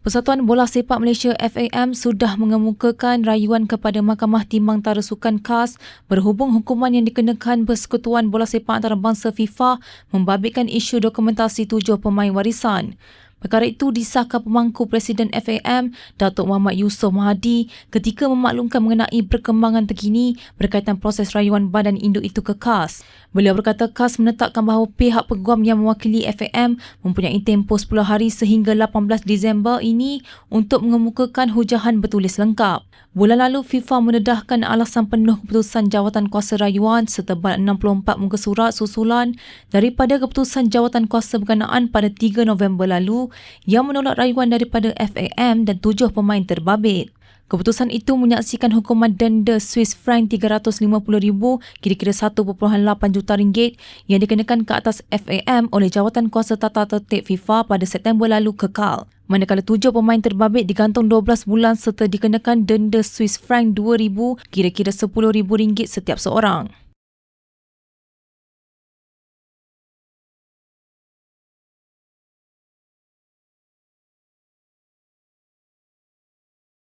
Persatuan Bola Sepak Malaysia FAM sudah mengemukakan rayuan kepada Mahkamah Timbang Tara Sukan KAS berhubung hukuman yang dikenakan Persekutuan Bola Sepak Antarabangsa FIFA membabitkan isu dokumentasi tujuh pemain warisan. Perkara itu disahkan pemangku Presiden FAM, Datuk Muhammad Yusof Mahadi ketika memaklumkan mengenai perkembangan terkini berkaitan proses rayuan badan induk itu ke KAS. Beliau berkata KAS menetapkan bahawa pihak peguam yang mewakili FAM mempunyai tempoh 10 hari sehingga 18 Disember ini untuk mengemukakan hujahan bertulis lengkap. Bulan lalu FIFA mendedahkan alasan penuh keputusan jawatan kuasa rayuan setebal 64 muka surat susulan daripada keputusan jawatan kuasa berkenaan pada 3 November lalu yang menolak rayuan daripada FAM dan tujuh pemain terbabit. Keputusan itu menyaksikan hukuman denda Swiss franc 350,000 kira-kira 1.8 juta ringgit yang dikenakan ke atas FAM oleh Jawatan Kuasa Tata Tertib FIFA pada September lalu kekal. Manakala tujuh pemain terbabit digantung 12 bulan serta dikenakan denda Swiss franc 2,000 kira-kira 10,000 ringgit setiap seorang.